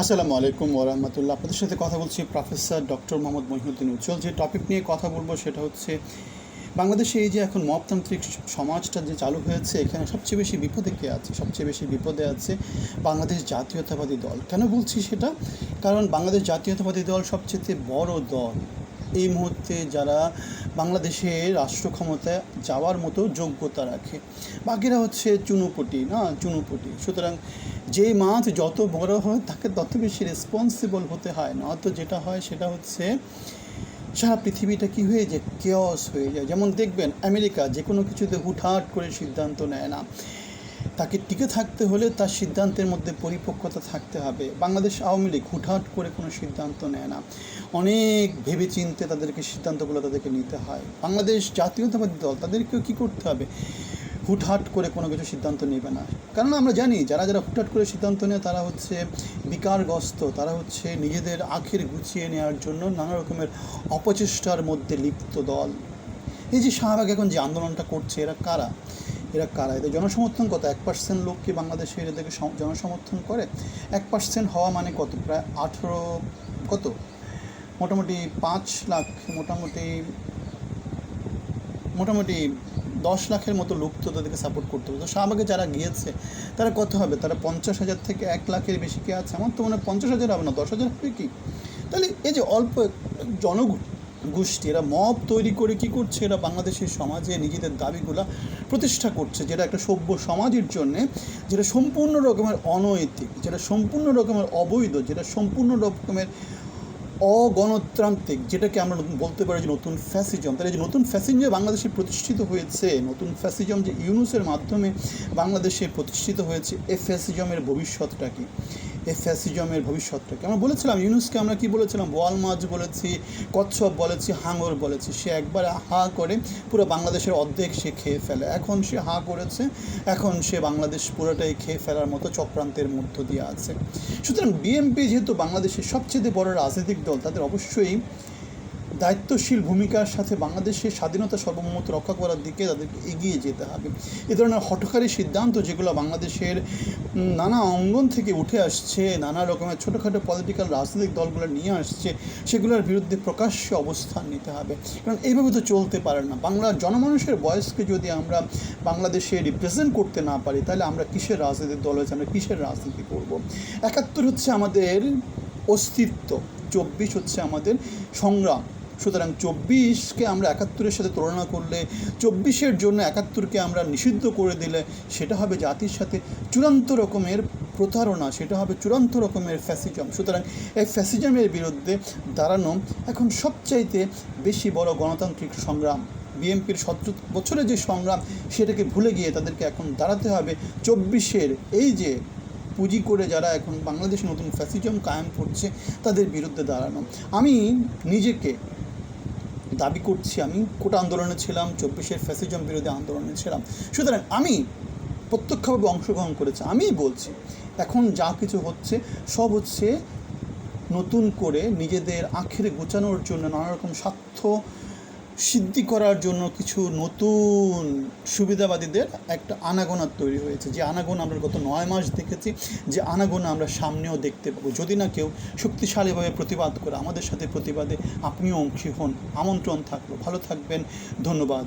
আসসালামু আলাইকুম ওরহমতুল্লাহ আপনাদের সাথে কথা বলছি প্রফেসর ডক্টর মোহাম্মদ মহিউদ্দিন উজ্জ্বল যে টপিক নিয়ে কথা বলব সেটা হচ্ছে, বাংলাদেশে এই যে এখন মপতান্ত্রিক সমাজটা যে চালু হয়েছে, এখানে সবচেয়ে বেশি বিপদে কে আছে? সবচেয়ে বেশি বিপদে আছে বাংলাদেশ জাতীয়তাবাদী দল। কেন বলছি সেটা? কারণ বাংলাদেশ জাতীয়তাবাদী দল সবচেয়ে বড় দল। এই মুহূর্তে যারা বাংলাদেশের রাষ্ট্র ক্ষমতায় যাওয়ার মতো যোগ্যতা রাখে। বাকিরা হচ্ছে চুনুপটি, না? চুনুপটি। সুতরাং যে মাছ যত বড় হয়, তাকে তত বেশি রেসপন্সিবল হতে হয় নয়তো যেটা হয়, সেটা হচ্ছে সারা পৃথিবীটা কী হয়ে যায় কেয়স হয়ে যায়। যেমন দেখবেন, আমেরিকা যে কোনো কিছুতে হুটহাট করে সিদ্ধান্ত নেয় না। তাকে টিকে থাকতে হলে তার সিদ্ধান্তের মধ্যে পরিপক্কতা থাকতে হবে। বাংলাদেশ আওয়ামী লীগ হুটহাট করে কোনো সিদ্ধান্ত নেয় না। অনেক ভেবেচিন্তে তাদেরকে সিদ্ধান্তগুলো তাদেরকে নিতে হয়। বাংলাদেশ জাতীয়তাবাদী দল, তাদেরকেও কী করতে হবে? হুটহাট করে কোনো কিছু সিদ্ধান্ত নেবে না। কারণ আমরা জানি, যারা যারা হুটহাট করে সিদ্ধান্ত নেয়, তারা হচ্ছে বিকারগ্রস্ত, তারা হচ্ছে নিজেদের আখের গুছিয়ে নেওয়ার জন্য নানা রকমের অপচেষ্টার মধ্যে লিপ্ত দল। এই যে শাহবাগ এখন যে আন্দোলনটা করছে, এরা কারা? এরা কারা? এদের জনসমর্থন কত? এক পার্সেন্ট লোক কি বাংলাদেশে এদেরকে জনসমর্থন করে? এক পার্সেন্ট হওয়া মানে কত? প্রায় আঠেরো কত? মোটামুটি পাঁচ লাখ, মোটামুটি মোটামুটি দশ লাখের মতো লোক তো তাদেরকে সাপোর্ট করতে হবে। তো শাহবাগে যারা গিয়েছে, তারা কত হবে? তারা পঞ্চাশ হাজার থেকে এক লাখের বেশি কে আছে? আমার তো মনে হয় পঞ্চাশ হাজার হবে না, দশ হাজার হবে কি? তাহলে এই যে অল্প জন গোষ্ঠী এরা মব তৈরি করে কি করছে? এরা বাংলাদেশের সমাজে নিজেদের দাবিগুলা প্রতিষ্ঠা করছে, যেটা একটা সভ্য সমাজের জন্যে, যেটা সম্পূর্ণ রকমের অনৈতিক, যেটা সম্পূর্ণ রকমের অবৈধ, যেটা সম্পূর্ণ রকমের অগণতান্ত্রিক, যেটাকে আমরা বলতে পারি যে নতুন ফ্যাসিজম। তাহলে যে নতুন ফ্যাসিজম যে বাংলাদেশে প্রতিষ্ঠিত হয়েছে, নতুন ফ্যাসিজম যে ইউনুসের মাধ্যমে বাংলাদেশে প্রতিষ্ঠিত হয়েছে, এ ফ্যাসিজমের ভবিষ্যৎটা কি? এই ফ্যাসিজমের ভবিষ্যৎটাকে। আমরা বলেছিলাম, ইউনুসকে আমরা কি বলেছিলাম? বোয়াল মাছ বলেছি, কচ্ছপ বলেছি হাঙর বলেছি। সে একবার হা করে পুরো বাংলাদেশের অর্ধেক সে খেয়ে ফেলে। এখন সে হা করেছে, এখন সে বাংলাদেশ পুরোটাই খেয়ে ফেলার মতো চক্রান্তের মধ্য দিয়ে আছে। সুতরাং বিএমপি যেহেতু বাংলাদেশের সবচেয়ে বড় রাজনৈতিক দল, তাদের অবশ্যই দায়িত্বশীল ভূমিকার সাথে বাংলাদেশের স্বাধীনতা সর্বমত রক্ষা করার দিকে তাদেরকে এগিয়ে যেতে হবে। এ ধরনের হঠকারী সিদ্ধান্ত যেগুলো বাংলাদেশের নানা অঙ্গন থেকে উঠে আসছে, নানা রকমের ছোটোখাটো পলিটিক্যাল রাজনৈতিক দলগুলো নিয়ে আসছে, সেগুলোর বিরুদ্ধে প্রকাশ্যে অবস্থান নিতে হবে। কারণ এইভাবে তো চলতে পারে না। বাংলার জনমানুষের বয়সকে যদি আমরা বাংলাদেশে রিপ্রেজেন্ট করতে না পারি, তাহলে আমরা কিসের রাজনৈতিক দল হয়েছে? আমরা কিসের রাজনীতি করব? একাত্তর হচ্ছে আমাদের অস্তিত্ব, চব্বিশ হচ্ছে আমাদের সংগ্রাম। সুতরাং চব্বিশকে আমরা একাত্তরের সাথে তুলনা করলে, চব্বিশের জন্য একাত্তরকে আমরা নিষিদ্ধ করে দিলে সেটা হবে জাতির সাথে চূড়ান্ত রকমের প্রতারণা, সেটা হবে চূড়ান্ত রকমের ফ্যাসিজম। সুতরাং এই ফ্যাসিজমের বিরুদ্ধে দাঁড়ানো এখন সবচাইতে বেশি বড় গণতান্ত্রিক সংগ্রাম। বিএনপির সতেরো বছরের যে সংগ্রাম, সেটাকে ভুলে গিয়ে তাদেরকে এখন দাঁড়াতে হবে চব্বিশের। এই যে পুঁজি করে যারা এখন বাংলাদেশে নতুন ফ্যাসিজম কায়েম করছে, তাদের বিরুদ্ধে দাঁড়ানো। আমি নিজেকে দাবি করছি আমি, কোটা আন্দোলনে ছিলাম, চব্বিশের ফ্যাসিজম বিরোধী আন্দোলনে ছিলাম। সুতরাং আমি প্রত্যক্ষভাবে অংশগ্রহণ করেছি আমি বলছি। এখন যা কিছু হচ্ছে, সব হচ্ছে নতুন করে নিজেদের আখেরে গোছানোর জন্য নানা রকম স্বার্থ সিদ্ধি করার জন্য কিছু নতুন সুবিধাবাদীদের একটা আনাগোনা তৈরি হয়েছে। যে আনাগোনা আমরা গত নয় মাস দেখেছি, যে আনাগোনা আমরা সামনেও দেখতে পাবো। যদি না কেউ শক্তিশালীভাবে প্রতিবাদ করে, আমাদের সাথে প্রতিবাদে আপনিও অংশী হন। আমন্ত্রণ থাকল। ভালো থাকবেন। ধন্যবাদ।